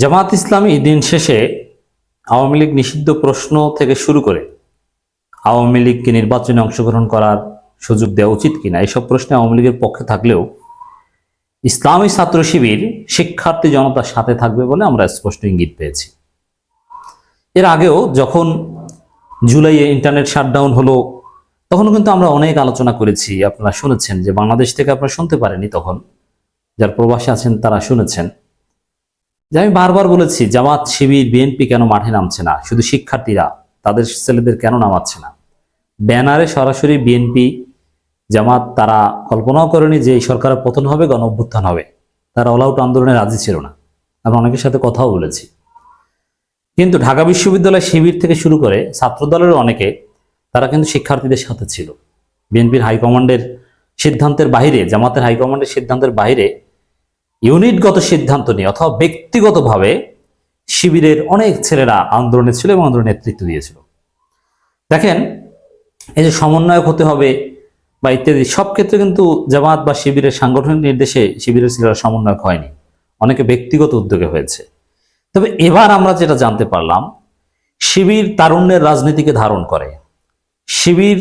জামাত ইসলামী দিন শেষে আওয়ামী লীগ নিষিদ্ধ প্রশ্ন থেকে শুরু করে আওয়ামী লীগকে নির্বাচনে অংশগ্রহণ করার সুযোগ দেওয়া উচিত কিনা, এসব প্রশ্নে আওয়ামী লীগের পক্ষে থাকলেও ইসলামী ছাত্র শিবির শিক্ষার্থী জনতার সাথে থাকবে বলে আমরা স্পষ্ট ইঙ্গিত পেয়েছি। এর আগেও যখন জুলাইয়ে ইন্টারনেট শাটডাউন হলো তখন কিন্তু আমরা অনেক আলোচনা করেছি। আপনারা শুনেছেন যে বাংলাদেশ থেকে আপনারা শুনতে পারেনি তখন। যার প্রবাসী আছেন তারা শুনেছেন। যে আমি বারবার বলেছি, জামাত, শিবির, বিএনপি কেন মাঠে নামছে না? শুধু শিক্ষার্থীরা, তাদের ছেলেদের কেন নামাচ্ছে না? ব্যানারে সরাসরি বিএনপি, জামাত তারা কল্পনাও করেনি যে এই সরকারের পতন হবে, গণ অভ্যুত্থান হবে। তারা অল আউট আন্দোলনে রাজি ছিল না। আমরা অনেকের সাথে কথাও বলেছি। কিন্তু ঢাকা বিশ্ববিদ্যালয় শিবির থেকে শুরু করে ছাত্রদলের অনেকে, তারা কিন্তু শিক্ষার্থীদের সাথে ছিল। বিএনপির হাইকমান্ডের সিদ্ধান্তের বাইরে, জামাতের হাইকমান্ডের সিদ্ধান্তের বাইরে ইউনিটগত সিদ্ধান্ত নিয়ে অথবা ব্যক্তিগতভাবে শিবিরের অনেক ছেলেরা আন্দোলনে ছিল এবং আন্দোলনের নেতৃত্ব দিয়েছিল। দেখেন, এই যে সমন্বয়ক হতে হবে বা ইত্যাদি, সব ক্ষেত্রে কিন্তু জামাত বা শিবিরের সাংগঠনিক নির্দেশে শিবিরের ছেলেরা সমন্বয়ক হয়নি। অনেকে ব্যক্তিগত উদ্যোগে হয়েছে। তবে এবার আমরা যেটা জানতে পারলাম, শিবির তারুণ্যের রাজনীতিকে ধারণ করে। শিবির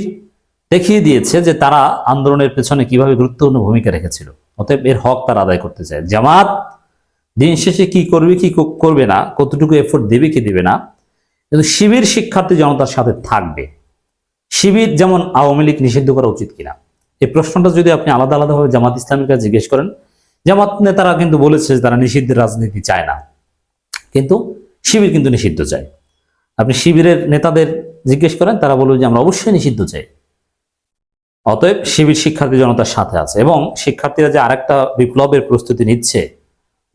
দেখিয়ে দিয়েছে যে তারা আন্দোলনের পেছনে কীভাবে গুরুত্বপূর্ণ ভূমিকা রেখেছিল। অতএব এর হক তারা আদায় করতে চায়। জামাত দিন শেষে কি করবে কি করবে না, কতটুকু এফোর্ট দেবে, কি দেবে না, কিন্তু শিবির শিক্ষার্থী জনতার সাথে থাকবে। শিবির যেমন আওয়ামী লীগ নিষিদ্ধ করা উচিত কিনা? এই প্রশ্নটা যদি আপনি আলাদা আলাদাভাবে জামাত ইসলামের কাছে জিজ্ঞেস করেন, জামাত নেতারা কিন্তু বলেছে যে তারা নিষিদ্ধের রাজনীতি চায় না। কিন্তু শিবির কিন্তু নিষিদ্ধ চায়। আপনি শিবিরের নেতাদের জিজ্ঞেস করেন, তারা বলবে যে আমরা অবশ্যই নিষিদ্ধ চাই। অতএব শিবির শিক্ষার্থী জনতার সাথে আছে এবং শিক্ষার্থীরা যে আরেকটা বিপ্লবের প্রস্তুতি নিচ্ছে,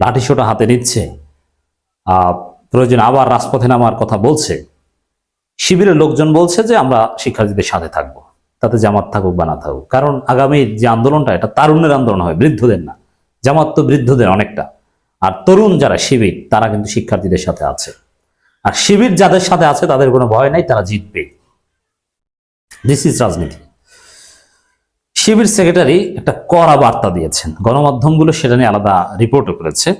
লাঠিসোটা হাতে নিচ্ছে প্রয়োজন আবার রাজপথে নামার কথা বলছে, শিবিরের লোকজন বলছে যে আমরা শিক্ষার্থীদের সাথে থাকব, তাতে জামাত থাকুক বা না থাকুক। কারণ আগামীর যে আন্দোলনটা, এটা তারুণ্যের আন্দোলন হবে বৃদ্ধদের না। জামাত তো বৃদ্ধদের অনেকটা। আর তরুণ যারা শিবির, তারা কিন্তু শিক্ষার্থীদের সাথে আছে। আর শিবির যাদের সাথে আছে, তাদের কোনো ভয় নাই, তারা জিতবে। দিস ইজ রাজনীতি। শিবির সেক্রেটারি একটা কড়া বার্তা দিয়েছেন। গণমাধ্যমগুলো সেটা নিয়ে আলাদা রিপোর্টও করেছে।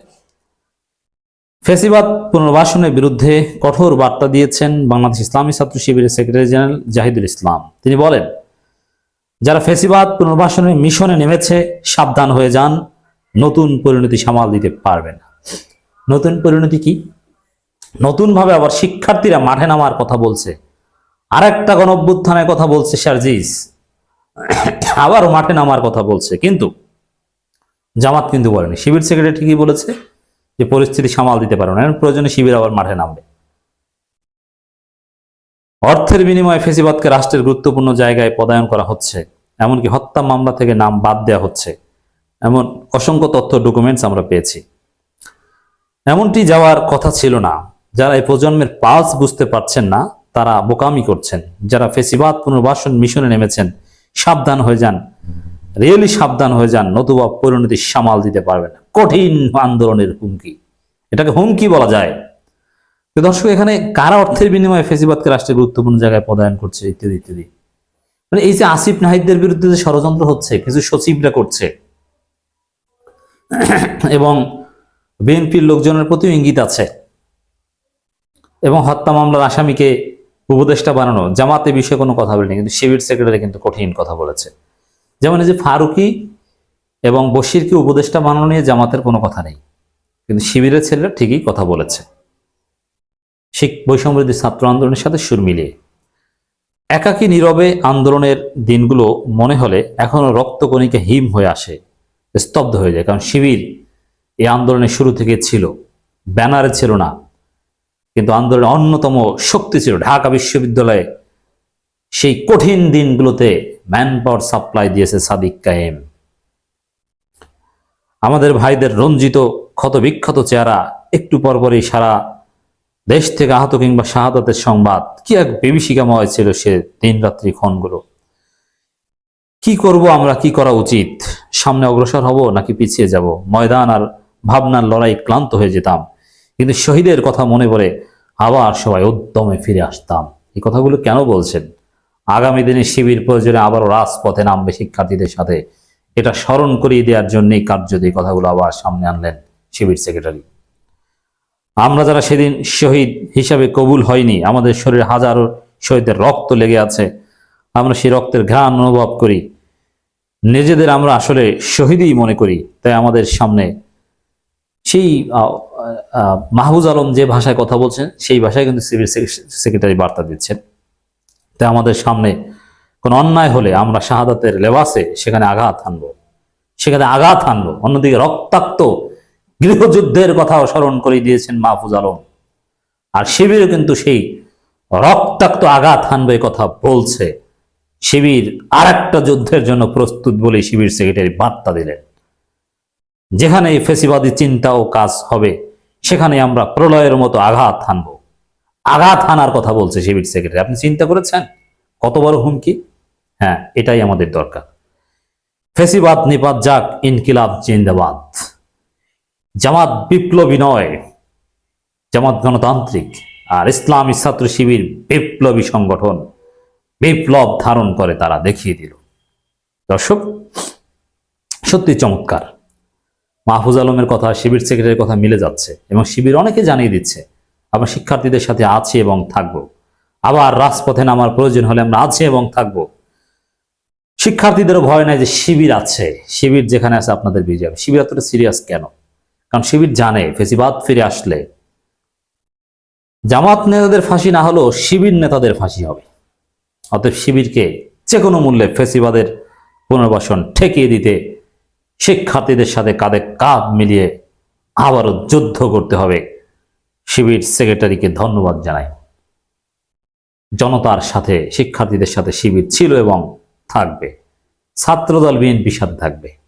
ফেসিবাদ পুনর্বাসনের বিরুদ্ধে কঠোর বার্তা দিয়েছেন বাংলাদেশ ইসলামী ছাত্র শিবিরের সেক্রেটারি জেনারেল জাহিদুল ইসলাম। তিনি বলেন, যারা ফেসিবাদ পুনর্বাসনের মিশনে নেমেছে, সাবধান হয়ে যান। নতুন পরিণতি সামাল দিতে পারবে না। নতুন পরিণতি কি? নতুনভাবে আবার শিক্ষার্থীরা মাঠে নামার কথা বলছে। আরেকটা গণ অভ্যুত্থানের কথা বলছে শারজিস। আবারও মাঠে নামার কথা বলছে, কিন্তু জামাত কিন্তু বলেনি। শিবির সেক্রেটারি ঠিকই বলেছে যে পরিস্থিতি সামাল দিতে পারবে না প্রয়োজনে শিবির আবার মাঠে নামবে। অর্থের বিনিময়ে ফেসিবাদকে রাষ্ট্রের গুরুত্বপূর্ণ জায়গায় পদায়ন করা হচ্ছে, এমনকি হত্যা মামলা থেকে নাম বাদ দেওয়া হচ্ছে। এমন অসংখ্য তথ্য ডকুমেন্টস আমরা পেয়েছি। এমনটি যাওয়ার কথা ছিল না। যারা এই প্রজন্মের পালস বুঝতে পারছেন না, তারা বোকামি করছেন। যারা ফেসিবাদ পুনর্বাসন মিশনে নেমেছেন সাবধান হয়ে যান। রিয়েলি সাবধান হয়ে যান, নতুবা পরিণতি সামাল দিতে পারবে না। কঠিন আন্দোলনের হুমকি। এটাকে হুমকি বলা যায়। তো দর্শক, এখানে কারা অর্থের বিনিময়ে ফেসিবাদকে রাষ্ট্রের গুরুত্বপূর্ণ জায়গায় পদায়ন করছে, ইত্যাদি ইত্যাদি। মানে এই যে আসিফ নাহিদদের বিরুদ্ধে যে ষড়যন্ত্র হচ্ছে, কিছু সচিবরা করছে, এবং বিএনপির লোকজনের প্রতি ইঙ্গিত আছে, এবং হত্যা মামলার আসামিকে উপদেষ্টা বানানো, জামাতে বিষয়ে কোনো কথা বলেনি, কিন্তু শিবির সেক্রেটারি কিন্তু কঠিন কথা বলেছে। যেমন এই যে ফারুকি এবং বশিরকে উপদেষ্টা বানানো নিয়ে জামাতের কোনো কথা নেই, কিন্তু শিবিরের ছেলেরা ঠিকই কথা বলেছে। শিখ বৈষম্যবিরোধী ছাত্র আন্দোলনের সাথে সুর মিলিয়ে। একাকী নীরবে আন্দোলনের দিনগুলো মনে হলে এখনও রক্তকণিকা হিম হয়ে আসে, স্তব্ধ হয়ে যায়, কারণ শিবির এই আন্দোলনের শুরু থেকে ছিল, ব্যানারে ছিল না কিন্তু আন্দোলনের অন্যতম শক্তি ছিল ঢাকা বিশ্ববিদ্যালয়ে। সেই কঠিন দিনগুলোতে ম্যান পাওয়ার সাপ্লাই দিয়েছে সাদিক কায়েম। আমাদের ভাইদের রঞ্জিত ক্ষত বিখ্যাত চেহারা একটু পরপরই সারা দেশ থেকে আহত কিংবা শাহাদাতের সংবাদ। কি এক বিভীষিকাময় ছিল সে দিন রাত্রি ক্ষণগুলো। কি করব আমরা, কি করা উচিত? সামনে অগ্রসর হব নাকি পিছিয়ে যাব? ময়দান আর ভাবনার লড়াই ক্লান্ত হয়ে যেতাম। কিন্তু শহীদের কথা মনে পড়ে আবার সবাই উদ্যমে ফিরে আসতাম। এই কথাগুলো কেন বলছেন? আগামী দিনে শিবির প্রয়োজনে আবারও রাজপথে নামবে শিক্ষার্থীদের সাথে। এটা স্মরণ করিয়ে দেওয়ার জন্যই কার্যত কথাগুলো আবার সামনে আনলেন শিবির সেক্রেটারি। আমরা যারা সেদিন শহীদ হিসাবে কবুল হয়নি, আমাদের শরীরে হাজারো শহীদের রক্ত লেগে আছে, আমরা সেই রক্তের ঘ্রাণ অনুভব করি। নিজেদের আমরা আসলে শহীদই মনে করি, তাই আমাদের সামনে সেই মাহবুজ আলম যে ভাষায় কথা বলছেন, সেই ভাষায় কিন্তু সিভিল সেক্রেটারি বার্তা দিচ্ছেন। তাই আমাদের সামনে কোনো অন্যায় হলে আমরা শাহাদাতের লেবাসে সেখানে আঘাত হানবো। সেখানে আঘাত হানবো। অন্যদিকে রক্তাক্ত গৃহযুদ্ধের কথাও স্মরণ করে দিয়েছেন মাহফুজ আলম। আর শিবিরও কিন্তু সেই রক্তাক্ত আঘাত হানবে কথা বলছে। শিবির আর যুদ্ধের জন্য প্রস্তুত বলে শিবির সেক্রেটারি বার্তা দিলেন। যেখানে এই ফেসিবাদী চিন্তা ও কাজ হবে সেখানে আমরা প্রলয়ের মতো আঘাত হানব। আঘাত হানার কথা বলছে শিবির সেক্রেটারি। আপনি চিন্তা করেছেন? কত বড় হুমকি? হ্যাঁ এটাই আমাদের দরকার। ফেসিবাদ নিপাত যাক, ইনকিলাব জিন্দাবাদ। জামাত বিপ্লবী নয়, জামাত গণতান্ত্রিক আর ইসলামী ছাত্র শিবির বিপ্লবী সংগঠন বিপ্লব ধারণ করে তারা দেখিয়ে দিল। দর্শক, সত্যি চমৎকার। মাহফুজ আলমের কথা, শিবির সেক্রেটারির কথা মিলে যাচ্ছে এবং শিবির অনেকে জানিয়ে দিচ্ছে, আমরা শিক্ষার্থীদের সাথে আছি এবং থাকব। আবার রাজপথে নামার প্রয়োজন হলে আমরা আছি এবং থাকব। শিক্ষার্থীদেরও ভয় নাই যে শিবির আছে। শিবির যেখানে আছে আপনাদের বিজয় শিবির এতটা সিরিয়াস কেন? কারণ শিবির জানে, ফেসিবাদ ফিরে আসলে জামাত নেতাদের ফাঁসি না হলেও শিবির নেতাদের ফাঁসি হবে। অতএব শিবিরকে যে কোনো মূল্যে ফেসিবাদের পুনর্বাসন ঠেকিয়ে দিতে শিক্ষার্থীদের সাথে কাঁধে কাঁধ মিলিয়ে আবারও যুদ্ধ করতে হবে। শিবির সেক্রেটারিকে ধন্যবাদ জানাই। জনতার সাথে, শিক্ষার্থীদের সাথে শিবির ছিল এবং থাকবে। ছাত্রদল বিএনপি সাথে থাকবে।